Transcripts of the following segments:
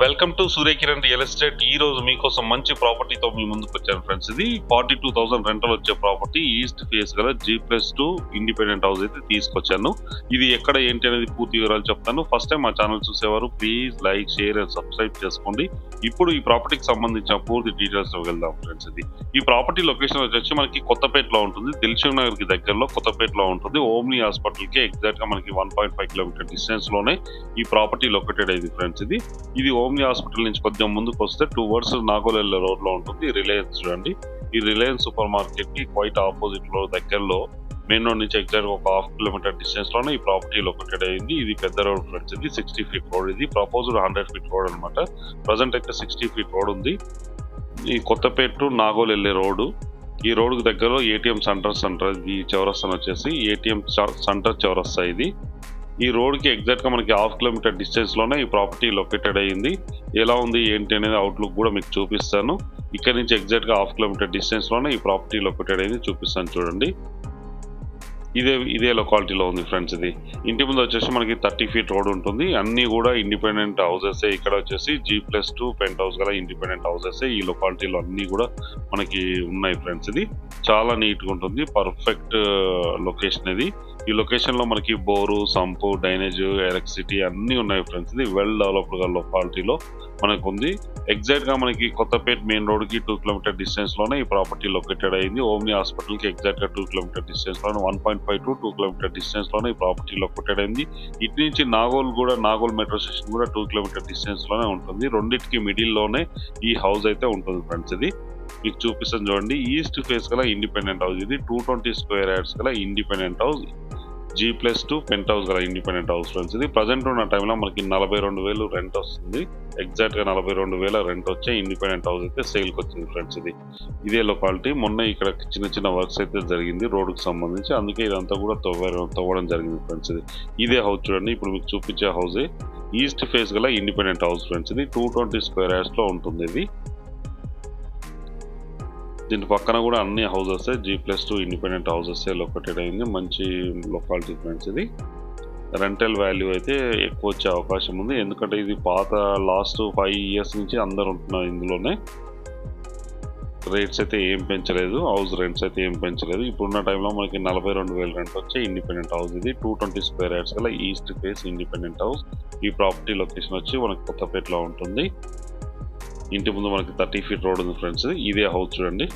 Welcome to Suryakiran real estate. ఈ రోజు మీకోసం మంచి ప్రాపర్టీతో మీ ముందుకు వచ్చాను ఫ్రెండ్స్. ఇది ఫార్టీ టూ థౌసండ్ రెంటల్ వచ్చే ప్రాపర్టీ. ఈస్ట్ ఫేస్ గల G plus two independent house అయితే తీసుకొచ్చాను. ఇది ఎక్కడ ఏంటి అనేది పూర్తి వివరాలు చెప్తాను. ఫస్ట్ టైం మా ఛానల్ చూసేవారు please like share and subscribe చేసుకోండి. ఇప్పుడు ఈ ప్రాపర్టీకి సంబంధించిన పూర్తి డీటెయిల్స్ వెళ్దాం ఫ్రెండ్స్ ఇది. ఈ ప్రాపర్టీ లొకేషన్ వచ్చేసి మనకి కొత్తపేటలో ఉంటుంది. దిల్సుఖ్ నగర్కి దగ్గరలో కొత్తపేటలో ఉంటుంది. ఓమ్ని హాస్పిటల్కి ఎగ్జాక్ట్గా మనకి వన్ పాయింట్ ఫైవ్ కిలోమీటర్ డిస్టెన్స్లోనే ఈ ప్రాపర్టీ లొకేటెడ్ అయింది ఫ్రెండ్స్ ఇది. ఇది ఓమ్ని హాస్పిటల్ నుంచి కొద్దిగా ముందుకు వస్తే టూ వర్డ్స్ నాగోలెల్ల రోడ్లో ఉంటుంది. రిలయన్స్ చూడండి. ఈ రిలయన్స్ సూపర్ మార్కెట్కి క్వైట్ ఆపోజిట్లో దగ్గరలో మెయిన్ రోడ్ నుంచి ఎగ్జాక్ట్ ఒక హాఫ్ కిలోమీటర్ డిస్టెన్స్లోనే ఈ ప్రాపర్టీ లొకేటెడ్ అయింది. ఇది పెద్ద road friends sixty feet road ఇది. ప్రపోజ్డ్ హండ్రెడ్ ఫీట్ రోడ్ అనమాట ప్రజెంట్ అయితే సిక్స్టీ ఫీట్ రోడ్ ఉంది. ఈ కొత్తపేట టు నాగోల్ వెళ్ళే రోడ్డు ఈ రోడ్డుకు దగ్గరలో ఏటీఎం సెంటర్ సెంటర్ ఈ చౌరస్తా వచ్చేసి ఏటీఎం సెంటర్ చౌరస్తా ఇది. ఈ రోడ్కి ఎగ్జాక్ట్గా మనకి హాఫ్ కిలోమీటర్ డిస్టెన్స్లోనే ఈ ప్రాపర్టీ లొకేటెడ్ అయ్యింది. ఎలా ఉంది ఏంటి అనేది అవుట్లుక్ కూడా మీకు చూపిస్తాను. ఇక్కడ నుంచి ఎగ్జాక్ట్గా హాఫ్ కిలోమీటర్ డిస్టెన్స్లోనే ఈ ప్రాపర్టీ లొకేటెడ్ అయింది చూపిస్తాను చూడండి. ఇదే ఇదే లొకాలిటీలో ఉంది ఫ్రెండ్స్ ఇది. ఇంటి ముందు వచ్చేసి మనకి థర్టీ ఫీట్ రోడ్ ఉంటుంది. అన్నీ కూడా ఇండిపెండెంట్ హౌసెస్ ఇక్కడ వచ్చేసి G plus two penthouse గల ఇండిపెండెంట్ హౌసెస్ ఈ లొకాలిటీలో అన్నీ కూడా మనకి ఉన్నాయి ఫ్రెండ్స్ ఇది. చాలా నీట్గా ఉంటుంది. పర్ఫెక్ట్ లొకేషన్ ఇది. ఈ లొకేషన్లో మనకి బోరు సంపు డ్రైనేజ్ ఎలక్ట్రిసిటీ అన్ని ఉన్నాయి ఫ్రెండ్స్. ఇది వెల్ డెవలప్డ్గా లొకాలిటీలో మనకు ఉంది ఎగ్జాక్ట్గా మనకి కొత్తపేట మెయిన్ రోడ్కి టూ కిలోమీటర్ డిస్టెన్స్లోనే ఈ ప్రాపర్టీ లొకేటెడ్ అయింది. ఓమ్ని హాస్పిటల్కి ఎగ్జాక్ట్గా two kilometre డిస్టెన్స్లోనే one point five to two kilometre డిస్టెన్స్లోనే ఈ ప్రాపర్టీ లొకేటెడ్ అయింది. ఇటు నుంచి నాగోల్ కూడా నాగోల్ మెట్రో స్టేషన్ కూడా టూ కిలోమీటర్ డిస్టెన్స్లోనే ఉంటుంది. రెండింటికి మిడిల్లోనే ఈ హౌస్ అయితే ఉంటుంది ఫ్రెండ్స్ ఇది. మీకు చూపిస్తాను చూడండి. ఈస్ట్ ఫేస్ గల ఇండిపెండెంట్ హౌస్ ఇది. టూ ట్వంటీ స్క్వేర్ యార్డ్స్ గల independent house G plus two penthouse గల ఇండిపెండెంట్ హౌస్ ఫ్రెండ్స్ ఇది ప్రజెంట్ ఉన్న టైంలో మనకి నలభై రెండు వేలు రెంట్ వస్తుంది. ఎగ్జాక్ట్గా నలభై రెండు వేల రెంట్ వచ్చే ఇండిపెండెంట్ హౌస్ అయితే సేల్కి వచ్చింది ఫ్రెండ్స్ ఇది. ఇదే లొకాలిటీ మొన్న ఇక్కడ చిన్న చిన్న వర్క్స్ అయితే జరిగింది రోడ్డుకి సంబంధించి. అందుకే ఇదంతా కూడా తవ్వారు తవ్వడం జరిగింది ఫ్రెండ్స్ ఇది. ఇదే హౌస్ చూడండి ఇప్పుడు మీకు చూపించే హౌస్ ఈస్ట్ ఫేస్ గల ఇండిపెండెంట్ హౌస్ ఫ్రెండ్స్ ఇది. టూ ట్వంటీ స్క్వేర్ యార్డ్స్లో ఉంటుంది ఇది. దీని పక్కన కూడా అన్ని houses G plus two independent houses located అయింది. మంచి లొకాలిటీ ఫ్రెండ్స్ ఇది. రెంటల్ వాల్యూ అయితే ఎక్కువ వచ్చే అవకాశం ఉంది. ఎందుకంటే ఇది పాత లాస్ట్ ఫైవ్ ఇయర్స్ నుంచి అందరు ఉంటున్నారు ఇందులోనే. రేట్స్ అయితే ఏం పెంచలేదు. హౌస్ రెంట్స్ అయితే ఏం పెంచలేదు. ఇప్పుడున్న టైంలో మనకి నలభై రెండు వేల రెంట్ వచ్చే ఇండిపెండెంట్ హౌస్ ఇది. టూ ట్వంటీ స్క్వేర్ యార్డ్స్ గల ఈస్ట్ ఫేస్ ఇండిపెండెంట్ హౌస్ ఈ ప్రాపర్టీ లొకేషన్ వచ్చి మనకి కొత్తపేటలో ఉంటుంది. ఇంటి ముందు మనకి థర్టీ ఫీట్ రోడ్ ఉంది ఫ్రెండ్స్ ఇదే. హౌస్ చూడండి.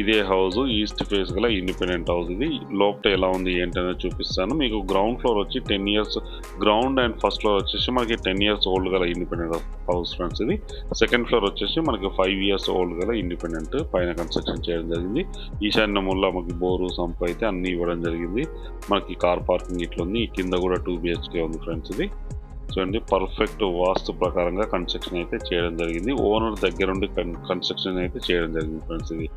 ఇదే హౌస్ ఈస్ట్ ఫేస్ గల ఇండిపెండెంట్ హౌస్ ఇది. లోపల ఎలా ఉంది ఏంటనేది చూపిస్తాను. మీకు గ్రౌండ్ ఫ్లోర్ వచ్చి ten years ground and first floor వచ్చేసి మనకి టెన్ ఇయర్స్ ఓల్డ్ గల ఇండిపెండెంట్ హౌస్ ఫ్రెండ్స్ ఇది. సెకండ్ ఫ్లోర్ వచ్చేసి మనకి ఫైవ్ ఇయర్స్ ఓల్డ్ గల ఇండిపెండెంట్ పైన కన్స్ట్రక్షన్ చేయడం జరిగింది. ఈశాన్య మూల మనకి బోరు సంప్ అయితే అన్నీ ఇవ్వడం జరిగింది. మనకి కార్ పార్కింగ్ ఇట్లా ఉంది కింద కూడా టూ బిహెచ్కే ఉంది ఫ్రెండ్స్ ఇది. చూడండి పర్ఫెక్ట్ వాస్తు ప్రకారంగా కన్స్ట్రక్షన్ అయితే చేయడం జరిగింది. ఓనర్ దగ్గరుండి కన్స్ట్రక్షన్ అయితే చేయడం జరిగింది ఫ్రెండ్స్ ఇది.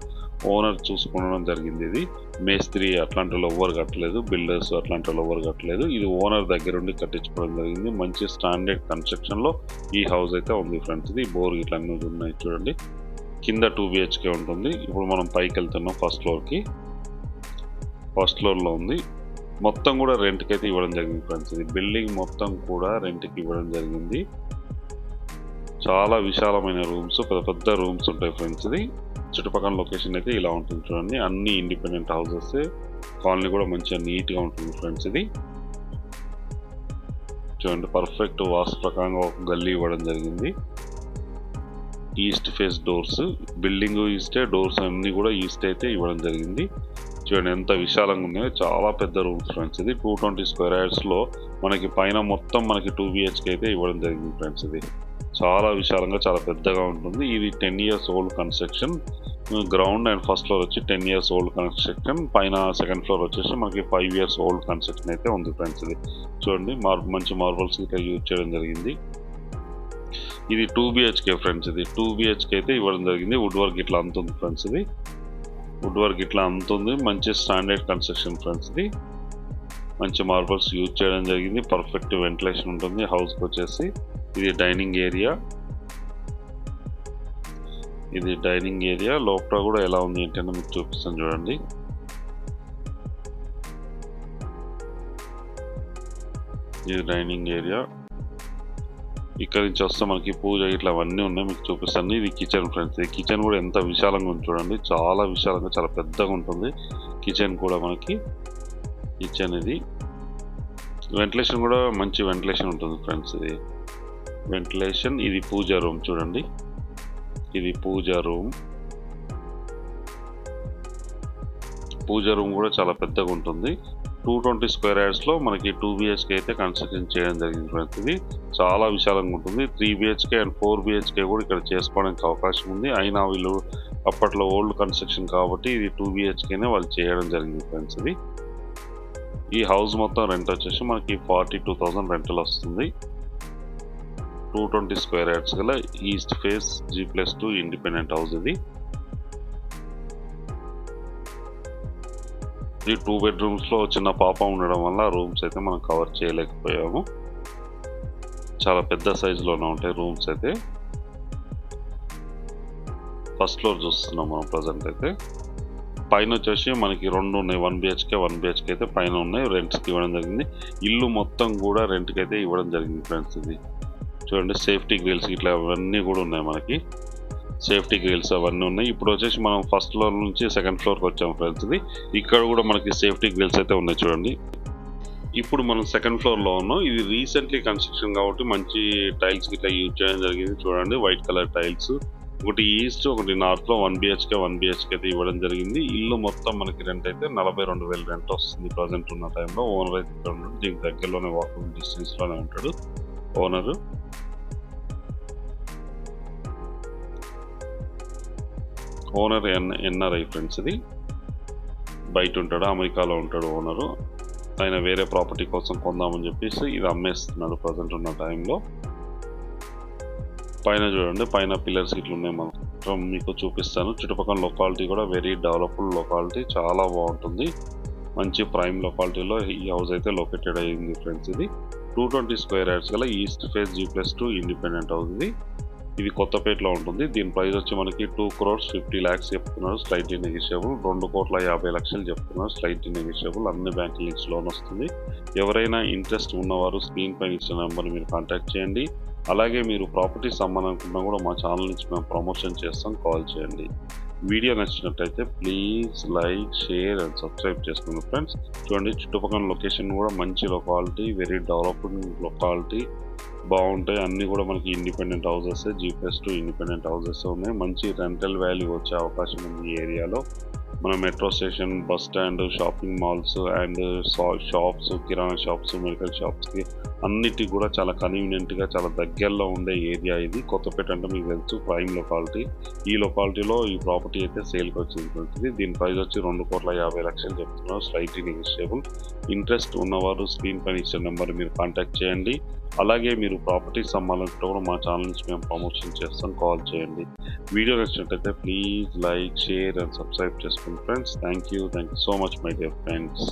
ఓనర్ చూసుకోవడం జరిగింది ఇది. మేస్త్రి అట్లాంటి వాళ్ళు ఎవ్వరు కట్టలేదు. బిల్డర్స్ అట్లాంటి వాళ్ళు ఎవ్వరు కట్టలేదు. ఇది ఓనర్ దగ్గరుండి కట్టించుకోవడం జరిగింది. మంచి స్టాండర్డ్ కన్స్ట్రక్షన్లో ఈ హౌస్ అయితే ఉంది ఫ్రెండ్స్ ఇది. బోర్ ఇట్లా అన్ని ఉన్నాయి చూడండి. కింద టూ బిహెచ్కే ఉంటుంది. ఇప్పుడు మనం పైకి వెళ్తున్నాం ఫస్ట్ ఫ్లోర్కి ఫస్ట్ ఫ్లోర్లో ఉంది. మొత్తం కూడా రెంట్కి అయితే ఇవ్వడం జరిగింది ఫ్రెండ్స్. ఇది బిల్డింగ్ మొత్తం కూడా రెంట్కి ఇవ్వడం జరిగింది. చాలా విశాలమైన రూమ్స్ పెద్ద పెద్ద రూమ్స్ ఉంటాయి ఫ్రెండ్స్ ఇది. చుట్టుపక్కల లొకేషన్ అయితే ఇలా ఉంటుంది చూడండి. అన్ని ఇండిపెండెంట్ హౌసెస్ కాలనీ కూడా మంచిగా నీట్గా ఉంటుంది ఫ్రెండ్స్ ఇది. చూడండి పర్ఫెక్ట్ వాస్తు ప్రకారంగా ఒక గల్లీ ఇవ్వడం జరిగింది. ఈస్ట్ ఫేస్ డోర్స్ బిల్డింగ్ ఈస్టే డోర్స్ అన్నీ కూడా ఈస్ట్ అయితే ఇవ్వడం జరిగింది. చూడండి ఎంత విశాలంగా ఉన్నాయో. చాలా పెద్ద రూమ్స్ ఫ్రెండ్స్ ఇది. టూ ట్వంటీ స్క్వేర్ యార్డ్స్లో మనకి పైన మొత్తం మనకి టూ బిహెచ్కే అయితే ఇవ్వడం జరిగింది ఫ్రెండ్స్ ఇది. చాలా విశాలంగా చాలా పెద్దగా ఉంటుంది. ఇది ten years old construction. Ground and first floor వచ్చి టెన్ ఇయర్స్ ఓల్డ్ కన్స్ట్రక్షన్. పైన సెకండ్ ఫ్లోర్ వచ్చేసి మనకి ఫైవ్ ఇయర్స్ ఓల్డ్ కన్స్ట్రక్షన్ అయితే ఉంది ఫ్రెండ్స్ ఇది. చూడండి మార్ మంచి మార్బల్స్ ఇక్కడ యూజ్ చేయడం జరిగింది. ఇది టూ బిహెచ్కే ఫ్రెండ్స్ ఇది. టూ బిహెచ్కే అయితే ఇవ్వడం జరిగింది. వుడ్ వర్క్ ఇట్లా అంతుంది ఫ్రెండ్స్ ఇది. వుడ్ వర్క్ ఇట్లా అంతుంది. మంచి స్టాండర్డ్ కన్స్ట్రక్షన్ ఫ్రెండ్స్ ఇది మంచి మార్బల్స్ యూజ్ చేయడం జరిగింది. పర్ఫెక్ట్ వెంటిలేషన్ ఉంటుంది హౌస్కి వచ్చేసి. ఇది డైనింగ్ ఏరియా. ఇది డైనింగ్ ఏరియా. లోపల కూడా ఎలా ఉంది ఏంటంటే మీకు చూపిస్తాను చూడండి. ఇది డైనింగ్ ఏరియా. ఇక్కడ నుంచి వస్తే మనకి పూజ ఇట్లా అవన్నీ ఉన్నాయి. మీకు చూపిస్తాను. ఇది కిచెన్ ఫ్రెండ్స్ ఇది కిచెన్ కూడా ఎంత విశాలంగా ఉంది చూడండి. చాలా విశాలంగా చాలా పెద్దగా ఉంటుంది. కిచెన్ కూడా మనకి. కిచెన్ ఇది. వెంటిలేషన్ కూడా మంచి వెంటిలేషన్ ఉంటుంది ఫ్రెండ్స్ ఇది. వెంటిలేషన్ ఇది పూజ రూమ్ చూడండి. ఇది పూజ రూమ్ పూజ రూమ్ కూడా చాలా పెద్దగా ఉంటుంది. టూ ట్వంటీ స్క్వేర్ యార్డ్స్లో మనకి టూ బిహెచ్కే అయితే కన్స్ట్రక్షన్ చేయడం జరిగింది ఫ్రెండ్స్ ఇది. చాలా విశాలంగా ఉంటుంది. Three BHK and four BHK కూడా ఇక్కడ చేసుకోవడానికి అవకాశం ఉంది. అయినా వీళ్ళు అప్పట్లో ఓల్డ్ కన్స్ట్రక్షన్ కాబట్టి ఇది టూ బిహెచ్కేనే వాళ్ళు చేయడం జరిగింది ఫ్రెండ్స్ ఇది. ఈ హౌస్ మొత్తం రెంట్ వచ్చేసి మనకి ఫార్టీ టూ థౌసండ్ రెంటల్ వస్తుంది. టూ ట్వంటీ స్క్వేర్ యార్డ్స్ గల east face G plus two independent house ఇది. ఈ టూ బెడ్రూమ్స్లో చిన్న పాప ఉండడం వల్ల రూమ్స్ అయితే మనం కవర్ చేయలేకపోయాము. చాలా పెద్ద సైజులోనే ఉంటాయి రూమ్స్ అయితే. ఫస్ట్ ఫ్లోర్ చూస్తున్నాం మనం ప్రజెంట్ అయితే. పైన వచ్చేసి మనకి రెండు ఉన్నాయి వన్ బిహెచ్కే వన్ బిహెచ్కే అయితే పైన ఉన్నాయి రెంట్స్కి ఇవ్వడం జరిగింది. ఇల్లు మొత్తం కూడా రెంట్కి అయితే ఇవ్వడం జరిగింది ఫ్రెండ్స్ ఇది. చూడండి సేఫ్టీ గ్రిల్స్ ఇట్లా అవన్నీ కూడా ఉన్నాయి మనకి. సేఫ్టీ గ్రిల్స్ అవన్నీ ఉన్నాయి. ఇప్పుడు వచ్చేసి మనం ఫస్ట్ ఫ్లోర్ నుంచి సెకండ్ ఫ్లోర్కి వచ్చాము ఫ్రెండ్స్ ఇది. ఇక్కడ కూడా మనకి సేఫ్టీ గ్రిల్స్ అయితే ఉన్నాయి చూడండి. ఇప్పుడు మనం సెకండ్ ఫ్లోర్లో ఉన్నాం. ఇది రీసెంట్లీ కన్స్ట్రక్షన్ కాబట్టి మంచి టైల్స్ ఇట్లా యూజ్ చేయడం జరిగింది. చూడండి వైట్ కలర్ టైల్స్ ఒకటి ఈస్ట్ ఒకటి నార్త్లో వన్ బిహెచ్కే వన్ బిహెచ్కే అయితే ఇవ్వడం జరిగింది. ఇల్లు మొత్తం మనకి రెంట్ అయితే నలభై రెండు వేలు రెంట్ వస్తుంది ప్రజెంట్ ఉన్న టైంలో ఓనర్ అయితే ఇక్కడ ఉన్నాడు. దీనికి దగ్గరలోనే వాకబుల్ డిస్టెన్స్లోనే ఉంటాడు. Owner owner N NRI friends ఇది. బయట ఉంటాడు అమెరికాలో ఉంటాడు ఓనరు ఆయన వేరే ప్రాపర్టీ కోసం కొందామని చెప్పేసి ఇది అమ్మేస్తున్నాడు ప్రజెంట్ ఉన్న టైంలో పైన చూడండి పైన పిల్లర్స్ ఇట్లా ఉన్నాయి మనం మీకు చూపిస్తాను. చుట్టుపక్కల లొకాలిటీ కూడా వెరీ డెవలప్డ్ లొకాలిటీ చాలా బాగుంటుంది. మంచి ప్రైమ్ లొకాలిటీలో ఈ హౌస్ అయితే లొకేటెడ్ అయ్యింది ఫ్రెండ్స్ ఇది టూ ట్వంటీ స్క్వేర్ యార్డ్స్ గల east face G plus two independent house ఇది. ఇది కొత్తపేటలో ఉంటుంది. దీని ప్రైస్ వచ్చి మనకి టూ క్రోర్స్ ఫిఫ్టీ ల్యాక్స్ చెప్తున్నారు. Slightly negotiable. రెండు కోట్ల యాభై లక్షలు చెప్తున్నారు. Slightly negotiable. అన్ని బ్యాంకుల నుంచి లోన్ వస్తుంది. ఎవరైనా ఇంట్రెస్ట్ ఉన్నవారు స్క్రీన్ పైన ఇచ్చిన నెంబర్ మీరు కాంటాక్ట్ చేయండి. అలాగే మీరు ప్రాపర్టీస్ అమ్మాలనుకున్నా కూడా మా ఛానల్ నుంచి మేము ప్రమోషన్ చేస్తాం. కాల్ చేయండి. వీడియో నచ్చినట్టయితే please like share and subscribe చేసుకోండి ఫ్రెండ్స్. చూడండి చుట్టుపక్కల లొకేషన్ కూడా మంచి లొకాలిటీ వెరీ డెవలప్డ్ లొకాలిటీ బాగుంటాయి. అన్ని కూడా మనకి independent houses G plus two independent houses ఉన్నాయి. మంచి రెంటల్ వాల్యూ వచ్చే అవకాశం ఉంది ఈ ఏరియాలో. మన metro station bus stand shopping malls and shops kirana shops medical షాప్స్కి అన్నిటికీ కూడా చాలా కన్వీనియంట్గా చాలా దగ్గరలో ఉండే ఏరియా ఇది. కొత్తపేట అంటే మీకు తెలుసు ప్రైమ్ లొకాలిటీ ఈ లొకాలిటీలో ఈ ప్రాపర్టీ అయితే సేల్కి వచ్చింది దీని ప్రైస్ వచ్చి రెండు కోట్ల యాభై లక్షలు చెప్తున్నారు. స్లైట్లీ నెగిషియబుల్ ఇంట్రెస్ట్ ఉన్నవారు స్క్రీన్ పైన ఇచ్చిన నెంబర్ మీరు కాంటాక్ట్ చేయండి. అలాగే మీరు ప్రాపర్టీస్ అమ్మాలంటే కూడా మా ఛానల్ నుంచి మేము ప్రమోషన్ చేస్తాం. కాల్ చేయండి. వీడియో నచ్చినట్టయితే please like share and subscribe చేసుకోండి friends thank you thank you so much my dear friends